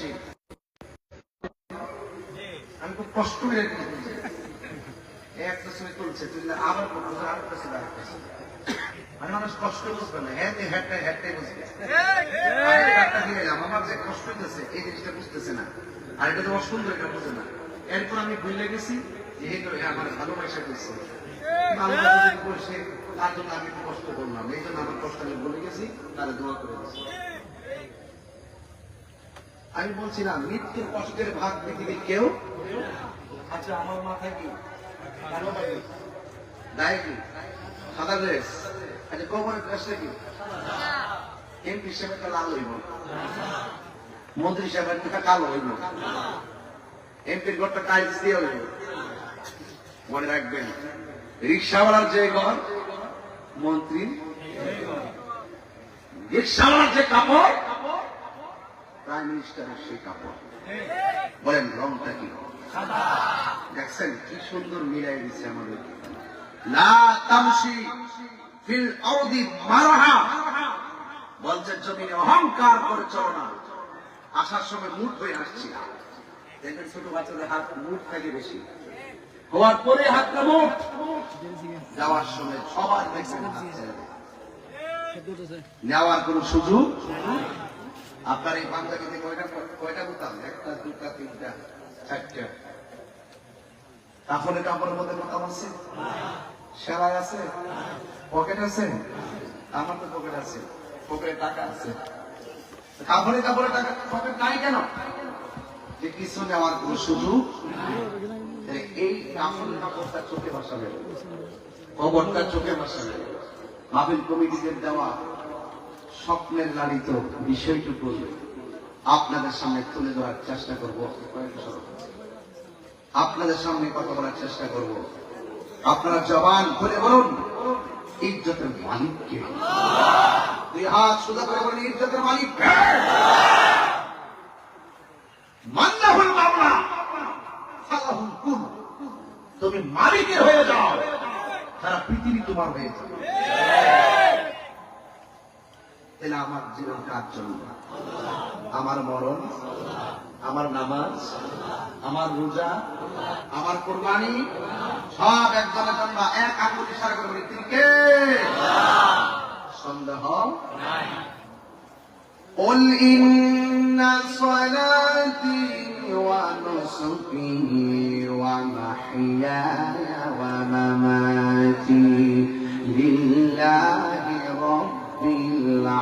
আসছি আমি খুব কষ্ট করে একটা ছবি তুলছে তুললে আবার করতেছে আরেকটা ছবি আরেকটা ছবি মানে মানুষ কষ্ট বুঝবে না হ্যাঁ হ্যাটটাই হ্যাটটাই বুঝবে। আমি দিয়ে এলাম, আমার যে কষ্ট হইতেছে এই জিনিসটা বুঝতেছে না। আর এটা তো অসুন্দর এটা বুঝে না। এরপর আমি ভুলে গেছি যে এই আমার ভালোবাসা করছে। ভালোবাসা করছে তার জন্য আমি কষ্ট করলাম। এই জন্য আমার কষ্ট আমি ভুলে গেছি তারা দোয়া করে দিচ্ছি। আমি বলছিলাম মৃত্যুর কষ্টের ভাগ পৃথিবীর কেউ? আচ্ছা আমার মাথায় কি? দায় কি? সাদা ড্রেস আচ্ছা কবরের ড্রেসটা কি? এমপি হিসেবে তো লাল হইব। মন্ত্রী হিসেবে একটা কালো হইব। এমপির ঘরটা টাইলস দিয়ে হইব। মনে রাখবেন রিক্সাওয়ালার যে ঘর মন্ত্রী রিক্সাওয়ালার যে কাপড় প্রাইম মিনিস্টারের সেই কাপড়। বলেন, রংটা কি? দেখছেন, কি সুন্দর মিলাই দিচ্ছে আমাদের বলছেন জমিনে অহংকার করে চলো না। আসার সময় মুঠ হয়ে আসছি। দেখবেন ছোট বাচ্চাদের হাত মুঠ থাকে বেশি। হওয়ার পরে হাতটা মুঠ। যাওয়ার সময় সবার। নেওয়ার কোন সুযোগ আপনার এই পাঞ্জাবিতে কয়টা কয়টা বোতাম? একটা, দুটা, তিনটা, চারটা। কাপড়ের কাপড়ের মধ্যে বোতাম আছে। সেলাই আছে? পকেট আছে? আমার তো পকেট আছে। পকেটে টাকা আছে। কাপড়ে কাপড়ে টাকা পকেট নাই কেন? যে কিছু নেওয়ার কোন সুযোগ এই কাপড়ের কাপড়টা চোখে বসাবে কবরটা চোখে বসাবে মাহফিল কমিটিদের দেওয়া স্বপ্নের লালিত বিষয়টুকু আপনাদের সামনে তুলে ধরার চেষ্টা করব। আপনাদের সামনে কথা বলার চেষ্টা করব। আপনারা জবান খুলে বলুন, ইজ্জতের মালিককে দুই হাত সোজা করে বলুন, ইজ্জতের মালিক কে? মান্নাহুল মামলা। তুমি মালিকের হয়ে যাও। সারা পৃথিবী তোমার হয়ে যাবে। তাহলে আমার জীবন কার জন্য আমার মরণ আমার নামাজ আমার রোজা আমার কোরবানি সব একজনের জন্য এক আঙ্গুল ইশারা করে বলি তিনি কে সন্দেহ قل إن صلاتي ونسكي ومحياي ومماتي لله رب العالمين হ্যাঁ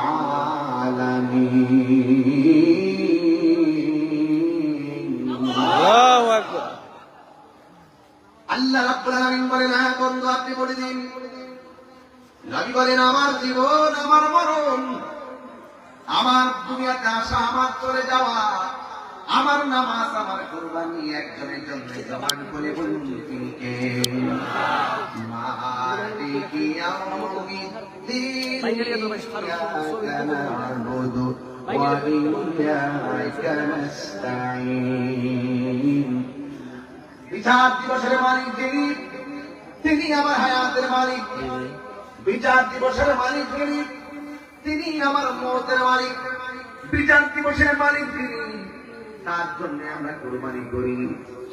আমার জীবন, আমার মরণ, আমার দুনিয়াতে আসা, আমার চলে যাওয়া, আমার নামাজ, আমার কোরবানি একজনের জন্য জবান করে বলুন, তিনি কে? মালিকি বিচার দিবসের মালিক যিনি, তিনি আমার হায়াতের মালিক বিচার দিবসের মালিক যিনি, তিনি আমার মতের মালিক বিচার দিবসের মালিক যিনি। তার জন্য আমরা কোরবানি করি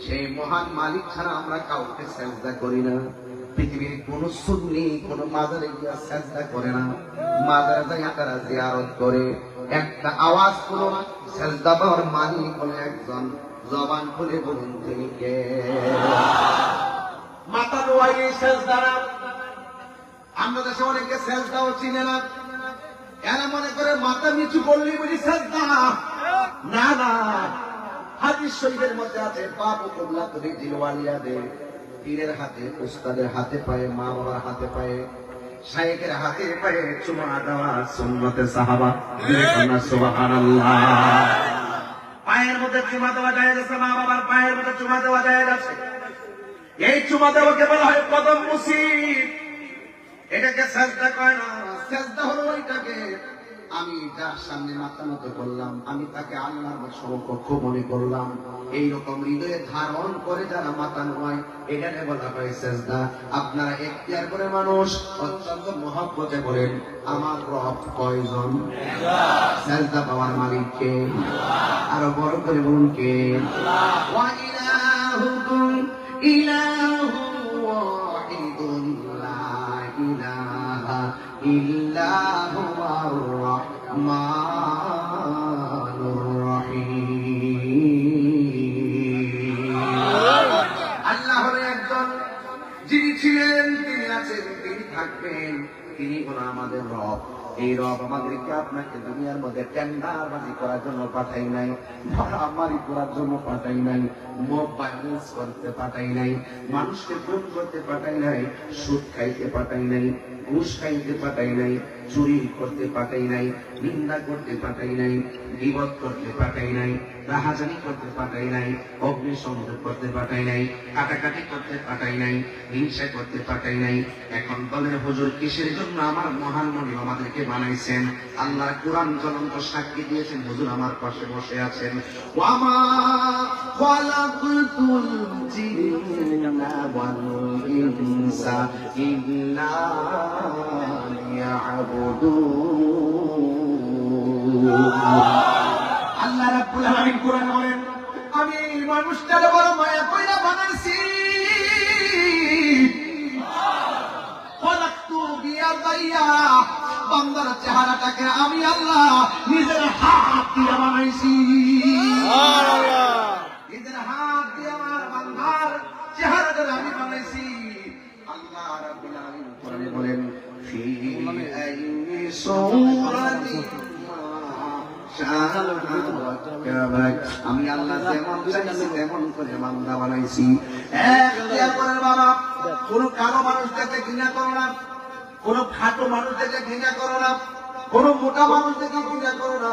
সেই মহান মালিক ছাড়া আমরা কাউকে চেষ্টা করি না পৃথিবীর কোন সুন্নি, কোন মাজারে গিয়া চেষ্টা করে না। মাজারে যাইয়া তারা জিয়ারত করে। একটা আওয়াজ করো সেজদা পাওয়ার মালিক হলো একজন, জবান খুলে বলুন তিনি কে? মাথা নোয়াই সেজদা না আমরা দেশে অনেকে সেজদাও চিনে না। এরা মনে করে মাথা নিচু করলি বলি সেজদা না না। হাদিস শরীফের মধ্যে আছে ও কবলা তুমি জিলওয়ালিয়াদের পীরের হাতে, উস্তাদের হাতে পায়ে, মা বাবার হাতে পায়ে, শায়েকের হাতে পায়ে চুমা দেওয়া সুন্নতে সাহাবা। পায়ের মধ্যে চুমা দেওয়া যায় যাচ্ছে মা বাবার পায়ের মধ্যে চুমা দেওয়া যায় যাচ্ছে এই চুমা দেওয়াকে বলা হয় কদম মুসিব। এটাকে চেষ্টা কয় না চেষ্টা হলো ওইটাকে আমি যার সামনে মাথা নত করলাম, আমি তাকে আল্লাহর সমকক্ষ মনে করলাম। এইরকম হৃদয়ে ধারণ করে যারা মাথা নয় এটাকে বলা হয় সেজদা। আপনারা এখতিয়ার করে মানুষ, অত্যন্ত মহব্বতে বলেন, আমার রব কয়জন? সেজদা পাওয়ার মালিককে, আরও বড় করে বলুন কে? ওয়াহিদুন ইলাহা হুয়ার দুনিয়ার মধ্যে টেন্ডারবাজি করার জন্য পাঠাই নাই মারামারি করার পাঠাই নাই মব ভায়োলেন্স করতে পাঠাই নাই, মানুষকে খুন করতে পাঠাই নাই, সুদ খাইতে পাঠাই নাই, ঘুষ খাইতে পাঠাই নাই চুরি করতে পাঠাই নাই, নিন্দা করতে পাঠাই নাই, বিপদ করতে পাঠাই নাই, রাহাজানি করতে পাঠাই নাই অগ্নিসংযোগ করতে পাঠাই নাই, কাটাকাটি করতে পাঠাই নাই, হিংসা করতে পাঠাই নাই। এখন বলেন, হুজুর, কিসের জন্য আমার মহান মনি আমাদেরকে বানাইছেন? আল্লাহ কোরআন জ্বলন্ত সাক্ষী দিয়েছেন, হুজুর আমার পাশে বসে আছেন। ওয়ামা খালাকতুল ইল্লা আল্লাহ রাব্বুল আলামিন বলেন, আমি মানুষটার বড় মায়া কইরা বানাইছি। চেহারাটাকে আমি আল্লাহ নিজের হাত দিয়ে বানাইছি হাত দিয়ে আমার বান্দার চেহারাটা আমি বানাইছি আল্লাহ রাব্বুল আলামিন কোরআনে বলেন ফি আইনি সূরাতিন আমি আল্লাহ যেমন চাইছি, তেমন করে বান্দা বানাইছি। বাবা, কোন কালো মানুষ ঘৃণা করো না, কোন খাটো মানুষটাকে ঘৃণা করো না, কোন মোটা মানুষ দেখে ঘৃণা করো না।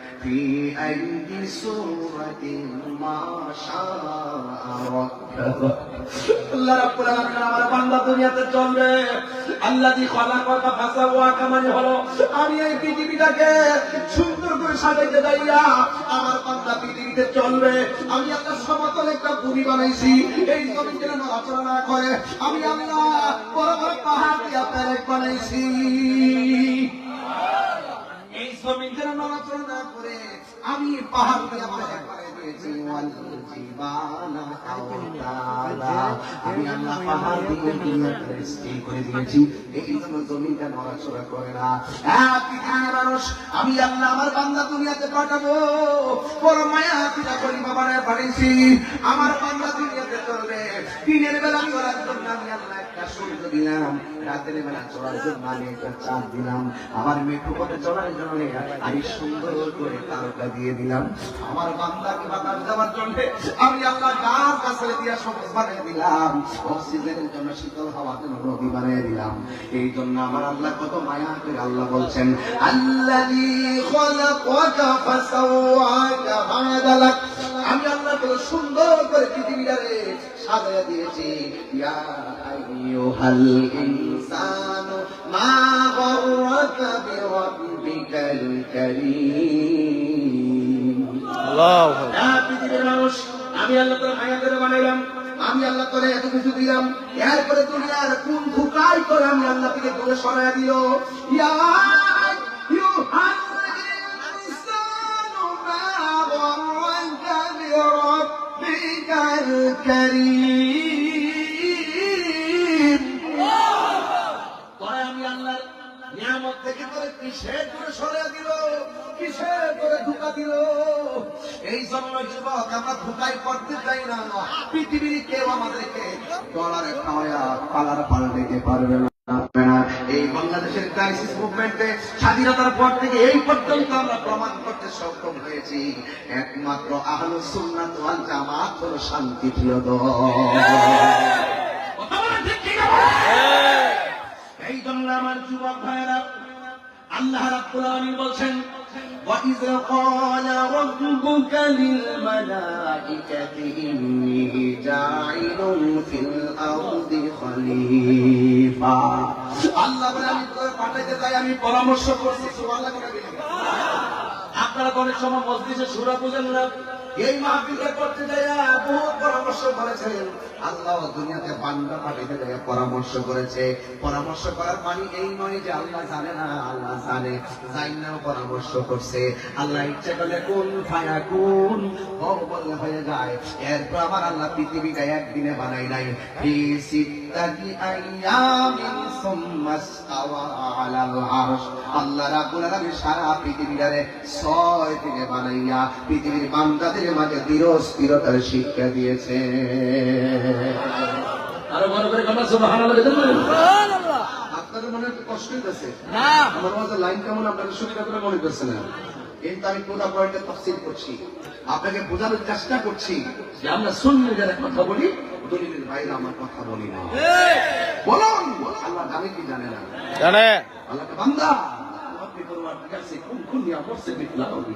في أي سورة ما شاء ركبك আল্লাহ রাব্বুল আলামিন আমার বান্দা দুনিয়াতে চলবে আল্লাহ দি খলাকাকা ফাসাওয়াকা মানে হলো আমি এই পৃথিবীটাকে সুন্দর করে সাজাইতে যাইয়া আমার বান্দা পৃথিবীতে চলবে আমি একটা সমতল একটা ভূমি বানাইছি এই জমি যেন নড়াচড়া না করে আমি আল্লাহ বড় বড় পাহাড় দিয়া প্যারেক বানাইছি এই জমিন যেন নড়াচড়া না করে আমি পাহাড় দিয়া প্যারেক বানাই দিয়েছি ওয়াল জিবালা আওতালা আমি আল্লাহ পাহাড় দিয়ে দুনিয়াতে সৃষ্টি করে দিয়েছি। এই জন্য জমিনটা নড়াচড়া করে না। মানুষ আমি আল্লাহ আমার বান্দা দুনিয়াতে পাঠাবো। বড় মায়া পিতা করি বাবারে পাঠিয়েছি আমার বান্দা দুনিয়াতে চলবে। দিনের বেলা চলার জন্য আমি আল্লাহ একটা সূর্য দিলাম। রাতের বেলা চলার জন্য আমি একটা চাঁদ দিলাম। আমার মেঘু পথে চলার জন্য আমি সুন্দর করে তারকা দিয়ে দিলাম। আমার বান্দাকে বাতাস দেওয়ার জন্য আমি আল্লাহ গাছ গাছালে দিয়া সবুজ বানিয়ে দিলাম। অক্সিজেনের জন্য শীতল হওয়ার জন্য নদী বানিয়ে দিলাম। এই জন্য আমার আল্লাহ কত মায়া করে আল্লাহ বলছেন, আল্লাহি আমি আল্লাহ সুন্দর করে পৃথিবীটারে সাজায়া দিয়েছি। ইয়া ইনসানু মা গররাকা বিরাব্বিকাল কারীম। মানুষ, আমি আল্লাহ তোর মায়া করে বানাইলাম, আমি আল্লাহ তোরে এত কিছু দিলাম, এরপরে দুনিয়ার কোন ফুকাই করে আমি আল্লাহ থেকে দূরে সরাইয়া দিল? ইয়া আইয়ুহাল ইনসানু মা গররাকা পরে আমি আল্লাহর নিয়ামত থেকে করে কিসের করে সরে দিল? কিসের করে ধোকা দিল? এই জন্য যুবক, আমরা ধোকাই করতে চাই না। পৃথিবীর কেউ আমাদেরকে খাওয়া পালার পাল্টাইতে পারবে না এই বাংলাদেশের ক্রাইসিস মুভমেন্টে স্বাধীনতার পর থেকে এই পর্যন্ত আমরা প্রমাণ করতে সক্ষম হয়েছি। একমাত্র আহলু সুন্নাত ওয়াল জামাত হলো শান্তি প্রিয় দল? এই জন্য আমার যুবক ভাইয়েরা, আল্লাহ রাব্বুল আলামিন বলছেন وإذ قال ربك للملائكة إني جاعل في الأرض خليفة আল্লাহ বলে আমি তোকে পাঠাইতে যাই আমি পরামর্শ করছি সুবহানাল্লাহ করে দিলেন। আপনারা তো অনেক সময় মসজিদে সুরা বুঝেন না এই মাহফিলটা করতে যাই বহু পরামর্শ করেছেন। আল্লাহ দুনিয়াতে বান্দা পাঠাইতে যাই পরামর্শ করেছে। পরামর্শ করার মানে এই নয় যে আল্লাহ জানে না, আল্লাহ জানে। জানি না পরামর্শ করছে। আল্লাহ ইচ্ছা করলে কোন ফায়া কোন বললে হয়ে যায়। এরপর আমার আল্লাহ পৃথিবীটা একদিনে বানাই নাই। আল্লাহ রাব্বুল আলামিন সারা পৃথিবীটারে ছয় দিনে বানাইয়া, পৃথিবীর বান্দাদের মাঝে দৃঢ় স্থিরতার শিক্ষা দিয়েছে। আরও বড় করে কথা সুবহানাল্লাহ বলেন আপনাদের মনে একটু কষ্ট হইতেছে? না। আমার মাঝে লাইন কেমন আপনাদের সুবিধা করে মনে করছে না? কিন্তু আমি পুরো পয়েন্টে তফসিল করছি। আপনাকে বোঝানোর চেষ্টা করছি যে আমরা সুন্নি যারা কথা বলি দলিলের বাইরে আমার কথা বলি না। বলুন আল্লাহ জানে কি জানে না। জানে। আল্লাহকে বান্দা আপনি করবার কাছে কোন কোন নিয়া বসে বিকলা হবি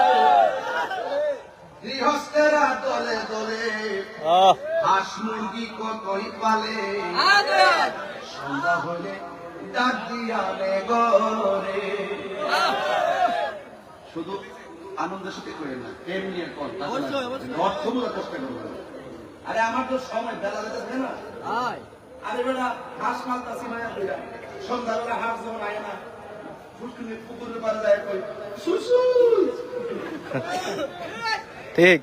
গৃহস্থেরা দলে দলে। হাঁস মুরগি কতই পালে? সন্ধ্যা হলে ডাক দিয়া গরে শুধু আনন্দের সাথে করে না প্রেম নিয়ে কর। অর্থমূলক চেষ্টা করবে আরে আমার তো সময় বেলা যেতে না? আরে বেটা হাঁস মালতাছি মায়া কইরা সন্ধ্যাবেলা হাঁস যেমন আয় না ফুটকুনি পুকুরের পারে যায় কই সুসু ঠিক।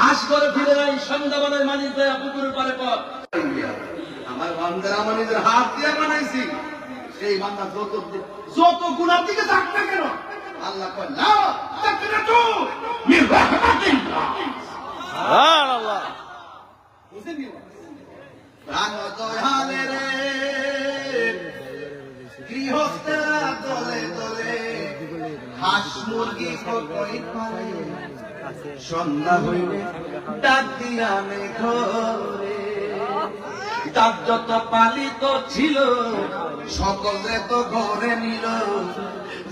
হাঁস করে ফিরে নাই সন্ধ্যাবেলায় মালিক দেয় পুকুরের পারে পর আমার বান্দার হাত দিয়ে বানাইছি। সেই বান্দা যত যত গুণার দিকে যাক না কেন আল্লাহ কয় না মির রাহমাতিল্লাহ। সুবহানাল্লাহ। সন্ধ্যা হইলে ডাক দিয়া ঘরে। যত পালিত ছিল, সকলে তো ঘরে নিল।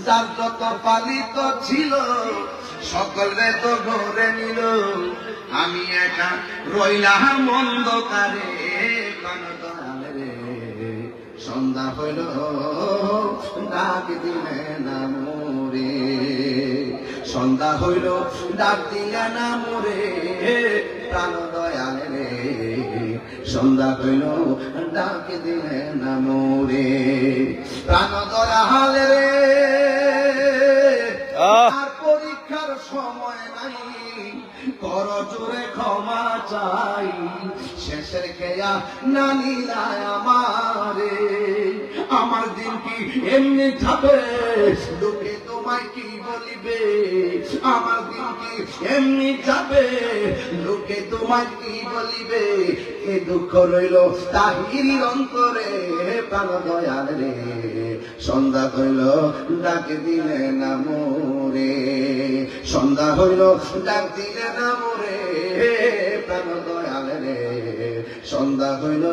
যার যত পালিত ছিল, সকলে তো ঘরে নিল। আমি একা রইলাম অন্ধকারে সন্ধ্যা হইল, ডাক দিলে না মোরে। সন্ধ্যা হইল ডাক দিলে না মোরে প্রাণ দয়ালে রে। সন্ধ্যা হইল ডাক দিলে না মোরে প্রাণ দয়ালে রে। আর পরীক্ষার সময় নাই কর জোরে ক্ষমা চাই শেষের খেয়া না নিলায় আমারে। আমার দিন কি এমনি যাবে লোকে তোমায় কি বলিবে আমার দিন কি এমনি যাবে লোকে তোমায় কি বলিবে? এ দুঃখ রইল তাহিরির অন্তরে প্রাণ দয়াল রে। সন্ধ্যা হইল ডাক দিলে না মোরে। সন্ধ্যা হইল ডাক দিলে না মোরে প্রাণ দয়াল সন্ধ্যা হইল,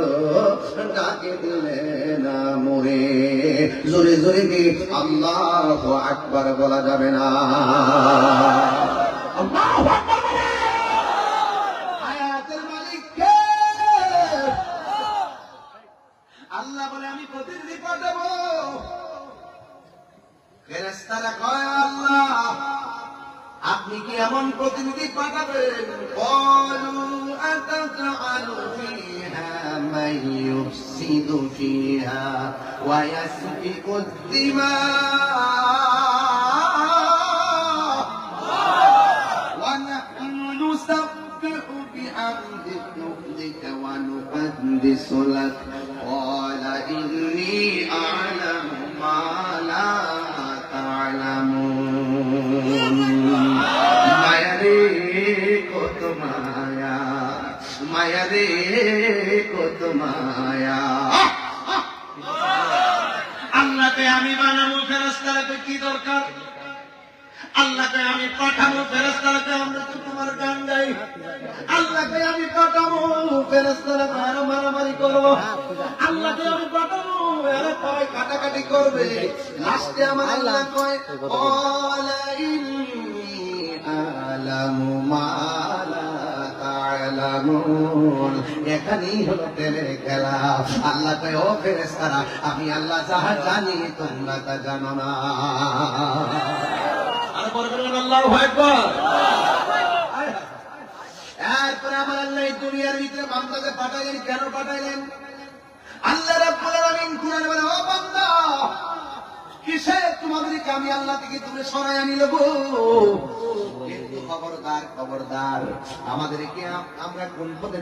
ডাক দিলে না মোরে জোরে জোরে কি, আল্লাহ আকবার বলা যাবে না। আল্লাহ আপনি কি এমন প্রতিনিধি পাঠাবেন? বলু وتجعل فيها من يفسد فيها ويسفك الدماء. ونحن نسبح بحمدك نحمدك ونقدس لك. قال إني أعلم ما لا تعلمون. ما يليق تمام মায়া রে কত মায়া। আল্লাহকে আমি বানাবো ফেরস্তারাকে কি দরকার? আল্লাহকে আমি পাঠাবো ফেরস্তারাকে আমরা তো তোমার গান গাই। আল্লাহকে আমি পাঠাবো ফেরস্তারাকে আরও মারামারি করব আল্লাহকে আমি পাঠাবো এরা কয় কাটাকাটি করবে। লাস্টে আমার আল্লাহ কয় "ক্বালা আ'লামু মা লা এখানেই হলো প্রেমের খেলা। আল্লাহ কয়, ও আমি আল্লাহ যাহা জানি, তোমরা তা জানো না। আমার আল্লাহ দুনিয়ার ভিতরে কেন পাঠাইলেন? আল্লাহ রাব্বুল কিসে তোমাদেরকে আমি আল্লাহ থেকে দূরে সরাই আনি খবরদার খবরদার, আমাদেরকে আমরা কোন পথে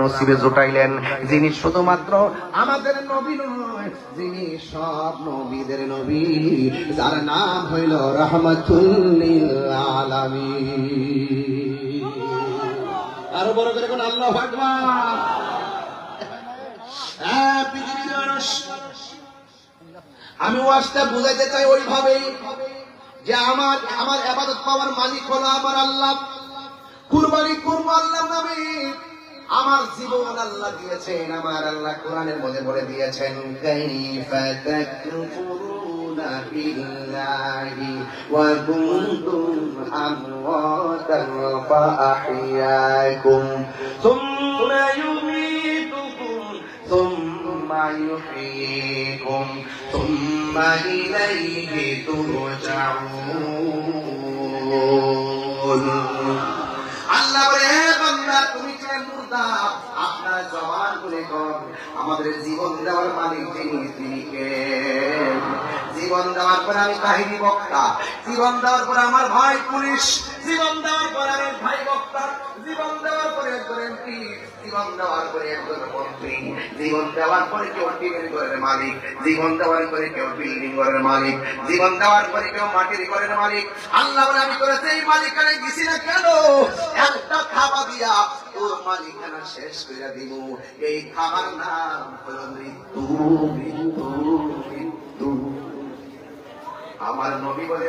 নসিবে জোটাইলেন, যিনি শুধুমাত্র আমাদের নবী নয়, যিনি সব নবীদের নবী, যার নাম হইল আলামিন। আরও বড় করে কোন আল্লাহ হ্যাঁ। আমি ওয়াজটা বুঝাইতে চাই ওইভাবেই যে আমার আমার আবাদত পাওয়ার মালিক হলো আমার আল্লাহ। কুরবানি করব আল্লাহ নামে। আমার জীবন আল্লাহ দিয়েছেন, আমার আল্লাহ কোরআনের মধ্যে বলে দিয়েছেন, কাইফা বান্দা, তুমি ছিলেন মুর্দা? আপনার জবান দেওয়ার মালিক তিনি কে? জীবন দেওয়ার পরে আমি কাহিনী বক্তা। জীবন দেওয়ার পরে আমার ভাই পুলিশ। জীবন দেওয়ার পরে আমার ভাই বক্তা। জীবন দেওয়ার পরে একজন এমপি। জীবন দেওয়ার পরে একজন মন্ত্রী, জীবন দেওয়ার পরে কেউ ঘরের মালিক, জীবন দেওয়ার পরে কেউ বিল্ডিং ঘরের মালিক, জীবন দেওয়ার পরে কেউ মাটির ঘরের মালিক। আল্লাহ আমি মালিকানে দিছি না কেন, একটা দিয়া মালিকানা শেষ করে দিব। এই খাবার নাম মৃত্যু মৃত্যু মৃত্যু। আমার নবী বলে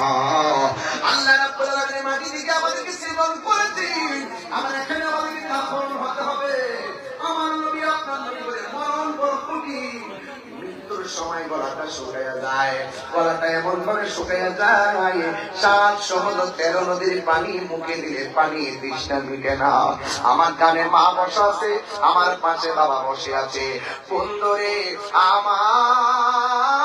সময় গলাটা শুকাইয়া যায়। গলাটা এমন ভাবে শুকাইয়া যায় সাত সহজ তেরো নদীর পানি মুখে দিলে পানি তৃষ্ণা মিটে না। আমার কানে মা বসা আছে, আমার পাশে বাবা বসে আছে। সুন্দরে আমার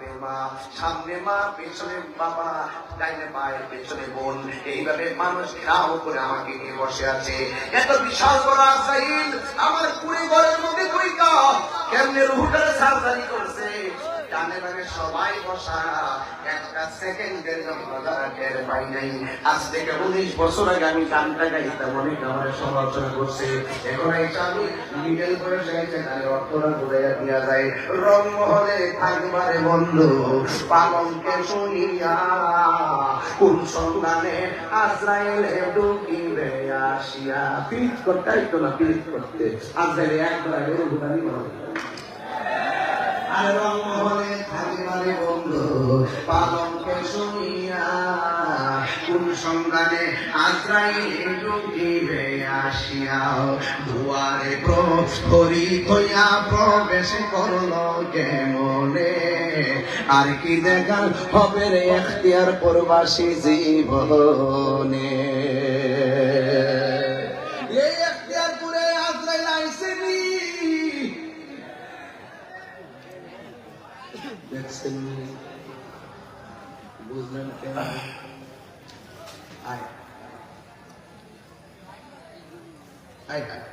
মা মা। সামনে মা, পেছনে বাবা, ডাইনে পায়ে, পেছনে বোন। এইভাবে মানুষ ঘেরাও করে আমাকে নিয়ে বসে আছে। এত বিশাল বড় আসাইল আমার কুড়ি ঘরের মধ্যে কুড়ি কেমনে রুহুটার সার্জারি করছে? ডানে বামে সবাই বসা। একটা সেকেন্ডের জন্য তারা টের পাই নাই। আজ থেকে উনিশ বছর আগে আমি গানটা গাইতাম, অনেক আমার সমালোচনা করছে। এখন এটা আমি মিডল বয়সে গাইতে তাহলে অর্থটা ঘুরাইয়া দিয়া যায়। রং থাকবারে বন্ধু, পালনকে শুনিয়া কোন সন্ধানে ঢুকিবে আসিয়া। পিরিত করতে না, পিরিত করতে। আজরাইলে একবার আর রংমহলে থাকিবারে বন্ধু পালনকে শুনিয়া কোন সন্ধানে আশ্রাই ঢুকিবে আসিয়া দুয়ারে প্রহরী প্রবেশ করল কেমনে? আর কি দেখার হবে রে এখতিয়ার প্রবাসী জীবনে? দেখছেন বুঝলেন কেন? আয়। আয় আয়।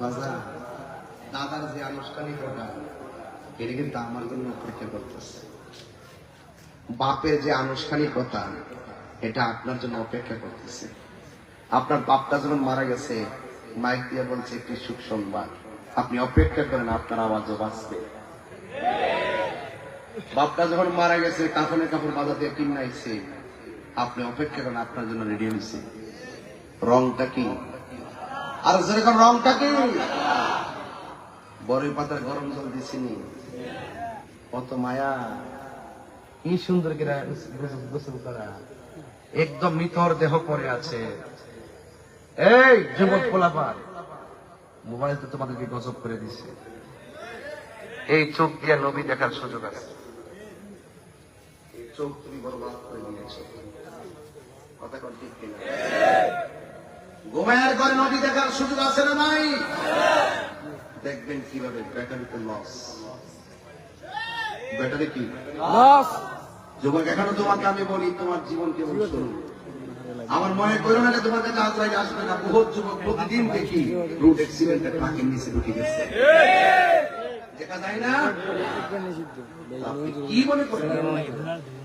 বাজার, দাদার যে আনুষ্ঠানিকতা, এটা কিন্তু আমার জন্য অপেক্ষা করতেছে। বাপের যে আনুষ্ঠানিকতা, এটা আপনার জন্য অপেক্ষা করতেছে। আপনার বাপটা যখন মারা গেছে, মাইক দিয়ে বলছে, একটি সুখ সংবাদ। আপনি অপেক্ষা করেন, আপনার আওয়াজও বাঁচবে। বাপটা যখন মারা গেছে কাফনে কাপড় বাজাতে কিনাইছে আপনি অপেক্ষা করেন, আপনার জন্য রেডি হয়েছে রংটা কি? আর যেরকম রংটা কি? বড়ই পাতার গরম জল দিছিনি। কত মায়া। কি সুন্দর গোসল করা। একদম মিতর দেহ পরে আছে। এই, যুবক পোলাপার মোবাইল তো তোমাদেরকে গজব করে দিছে। এই চোখ দিয়ে নবী দেখার সুযোগ আছে। চোখ তুমি বরবাদ করে দিয়েছ কথা কোন ঠিক কিনা? ঘুমায়ের ঘরে নদী দেখার সুযোগ আছে না নাই? দেখবেন কীভাবে ব্যাটারিতে লস ব্যাটারি কি? যুবক এখনও তোমাকে আমি বলি তোমার জীবন কেবল শুরু? আমার মনে করো না তোমার কাছে আজরাইল আসবে না। বহুত যুবক প্রতিদিন দেখি রুট অ্যাক্সিডেন্টে ট্রাকের নিচে ঢুকে গেছে।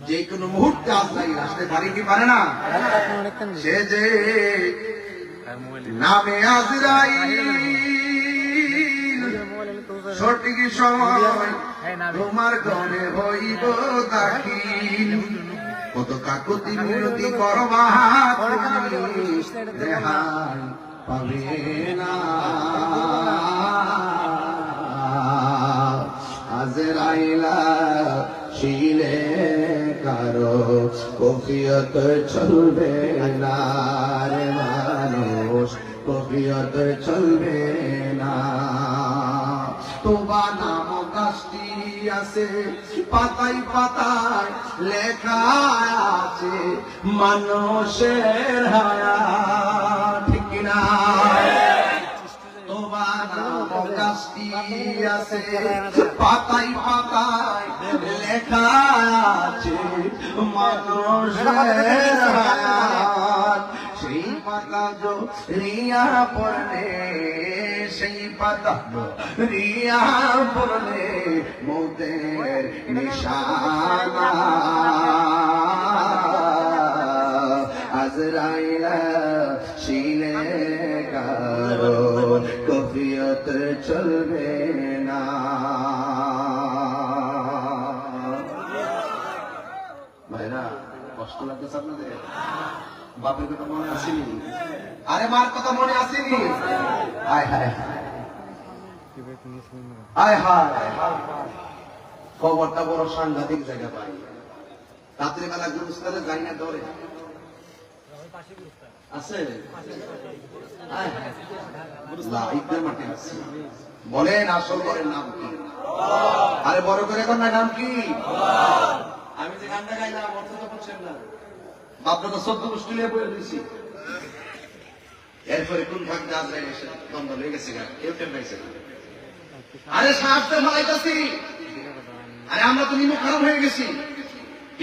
যে কোনো মুহূর্তে আজরাইল আসতে পারে কি পারে না? সে যে নামে আজরাইল, সঠিক সময় তোমার গনে হইব দাখিল। কত কাকুতি মিনতি করবা পাবে না। আজরাইলা শিলে কারও কফিয়ত চলবে না মানুষ, কফিয়ত চলবে না। তোবা নাম গাছটি আছে পাতাই পাতায় লেখা আছে, মানুষের হায়া, ঠিক না গাছটি আছে পাতাই পাতায় লেখা আছে মানুষের সেই পাতা যো রিয়া পড়লে সেই পাতা রিয়া পড়লে মোদের নিশানা। আজরাইলা শিলে কারও কফিয়ত চলবে না ভাইরা কষ্ট লাগতেছে আপনাদের বাপের কথা মনে আসেনি আরে মার কথা মনে আসেনি আয় হায় আয় হায় খবরটা বড় সাংঘাতিক জায়গা পাই রাত্রিবেলা গুরুস্থানে যাই না দৌড়ে আছে। মাঠে আছে। বলেন আসল বরের নাম কি? আরে বড় করে না, নাম কি? আমি যে গানটা গাইলাম, অর্থ তো বুঝছেন না। বাপরা তো সদ্য মুশকিলে দিয়েছি এরপরে কোন ভাগ দাস যাই এসে দ্বন্দ্ব হয়ে গেছে কেউ পাইছে আরে শ্বাসটা ফলাইতাছি। আরে আমরা তো নিমক খারাপ হয়ে গেছি।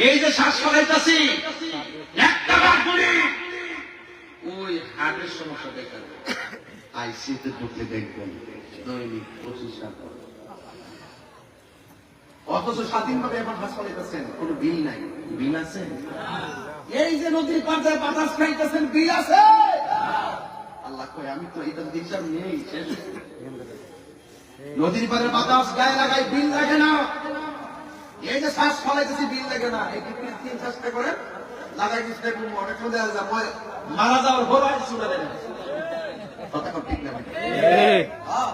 এই যে শ্বাস ফলাইতাছি। ওই হার্টের সমস্যা দেখা যায় আইসিতে ঢুকলে দেখবেন দৈনিক পঁচিশ টাকা। অথচ স্বাধীনভাবে এখন হাস ফলাইতেছেন কোনো বিল নাই। বিল আছে? এই যে নদীর পাতায় বাতাস খাইতেছেন বিল আছে? আল্লাহ কয় আমি তো এটা হিসাব নেই নদীর পাড়ে বাতাস গায়ে লাগাই বিল লাগে না। এই যে শ্বাস ফলাইতেছি বিল লাগে না। এই কি তিন চেষ্টা করে? লাগাই করব অনেক দেখা যায় মরে- যাওয়ার ভোর হয় শুনে দেয় কথা ঠিক না? হ্যাঁ,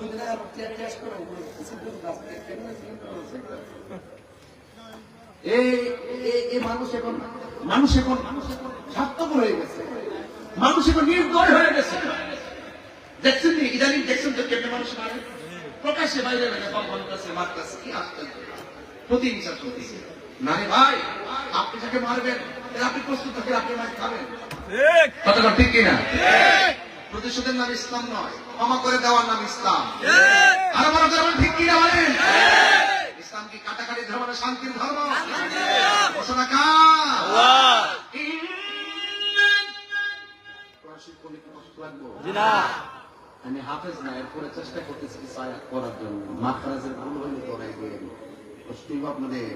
দিনে আর মানুষ এখন মানুষ এখন স্বার্থপর হয়ে গেছে। মানুষ এখন নির্দয় হয়ে গেছে। দেখছেন ইদানিং দেখছেন তো কেমন মানুষ মারে? প্রকাশ্যে বাইরে মারতেছে কি আশ্চর্য। প্রতিহিংসা চলতেছে না রে ভাই আপনি যাকে মারবেন আপনি প্রস্তুত থাকেন আপনি মার খাবেন। কথাটা ঠিক কিনা? প্রতিশোধের নাম ইসলাম নয় ক্ষমা করে দেওয়ার নাম ইসলাম। আর আমার কথা ঠিক কিনা বলেন? ইসলাম কি কাটাকাটি ধর্ম না শান্তির ধর্ম? ঘোষণা কার? কোরআন শরীফ পড়লে কি কষ্ট লাগবো? আমি হাফেজ না এরপরে চেষ্টা করতেছি করার জন্য। মাখরাজের ভুল হইলে দিয়ে আপনাদের।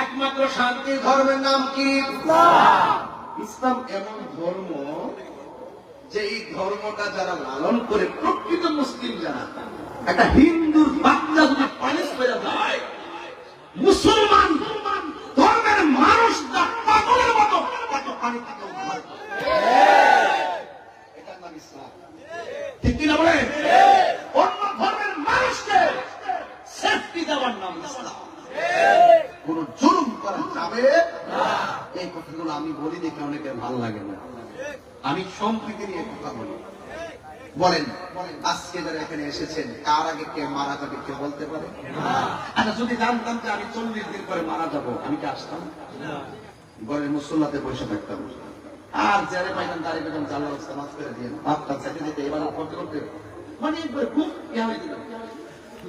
একমাত্র শান্তি ধর্মের নাম কি? ইসলাম এমন ধর্ম যে এই ধর্মটা যারা লালন করে প্রকৃত মুসলিম যারা, একটা হিন্দুর বাচ্চা যদি পেরে যায়, মুসলমান ধর্মের মানুষটা পাগলের মতো তাকে পানি থেকে উদ্ধার করে। এটার নাম ইসলাম ঠিক কিনা বলেন অন্য ধর্মের মানুষকে সেফটি দেওয়ার নাম ইসলাম কোন জুলুম করা যাবে এই কথাগুলো আমি বলি দেখে অনেকের ভালো লাগে না আমি সম্প্রীতি নিয়ে কথা বলি বলেন, আজকে যারা এখানে এসেছেন, কার আগে কে মারা যাবে কে বলতে পারে? আচ্ছা যদি জানতাম যে আমি চল্লিশ দিন পরে মারা যাব, আমি কি আসতাম? ঘরের মুসল্লাতে বসে থাকতাম। আর যারা পাইতাম দাঁড়িয়ে পেতাম অবস্থা মাছ করে দিয়ে ভাবতাম চাকরি দিতে এবার করতে করতে মানে একবার খুব ইয়া হয়ে দিল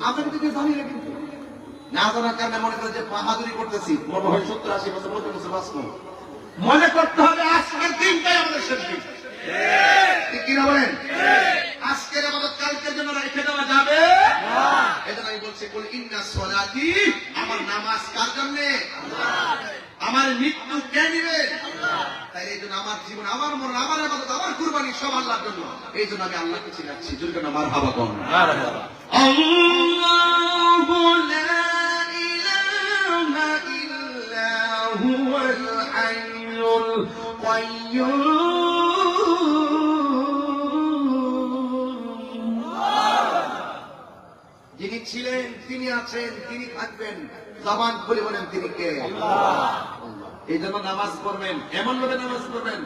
আমরা কিন্তু জানি না কিন্তু না জানার কারণে মনে করে যে বাহাদুরি করতেছি। মনে হয় সত্তর আশি বছর মধ্যে বছর বাঁচবো। মনে করতে হবে আজকের দিনটাই আমাদের শেষ দিন। ঠিক কিনা বলেন আজকের আমাদের কালকের জন্য রেখে দেওয়া যাবে এটা আমি বলছি বলি ইন্না সলাতি আমার নামাজ কার জন্য আমার মৃত্যু কে নিবে তাই এই জন্য আমার জীবন আমার মন আমার আবাদত আমার কুরবানি সব আল্লাহর জন্য এই জন্য আমি আল্লাহকে চিনাচ্ছি যদি কেন আমার হাবা কম مرحبا الله لا إله إلا هو الحي القيوم ছিলেন তিনি আছেন তিনি থাকবেন জবান খুলে বলেন তিনি কে? এই জন্য নামাজ পড়বেন এমন ভাবে নামাজ পড়বেন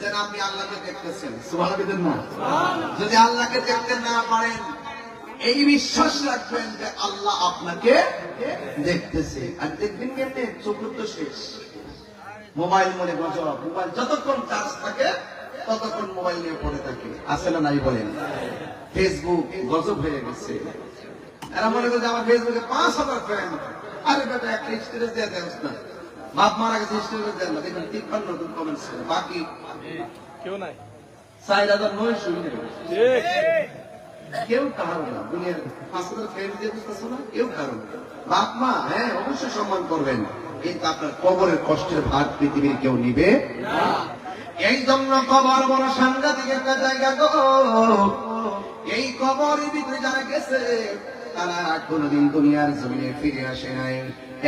যেন আপনি আল্লাহকে দেখতেছেন। সুভাষ না যদি আল্লাহকে দেখতে না পারেন এই বিশ্বাস রাখবেন যে আল্লাহ আপনাকে দেখতেছে। আর দেখবেন কেমনে? চোখ তো শেষ। মোবাইল মনে গজব। মোবাইল যতক্ষণ চার্জ থাকে ততক্ষণ মোবাইল নিয়ে পড়ে থাকে। আসে না নাই বলেন? ফেসবুক গজব হয়ে গেছে। এরা মনে করছে আমার ফেসবুকে পাঁচ হাজার আরে বেটা একটা স্টেটাস দেয়া দেয় না বাপ মারা গেছে স্টেটাস দেয় না। তিপ্পান্ন কমেন্টস বাকি কেউ নাই। নয় কেউ কারও না। দুনিয়ার পাঁচ হাজার দিয়ে বুঝতেছো না কেউ কারও বাপ মা হ্যাঁ অবশ্যই সম্মান করবেন। কিন্তু আপনার কবরের কষ্টের ভাগ পৃথিবীর কেউ নিবে এই জন্য কবর বড় সাংঘাতিক একটা জায়গা গো। এই কবর ভিতরে যারা গেছে তারা আর কোনোদিন দুনিয়ার জমিনে ফিরে আসে নাই।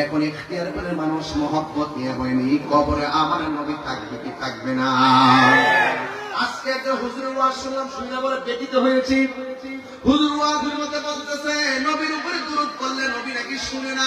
এখন এখতিয়ার করে মানুষ মহব্বত নিয়ে হয়নি কবরে আমার নবী থাকবে কি থাকবে না? আজকে একটা হুজুর ওয়াজ শুনে বলে ব্যতীত হয়েছি। হুজুর মধ্যে বলতেছে নবীর উপরে দূরত করলে নবী নাকি শুনে না।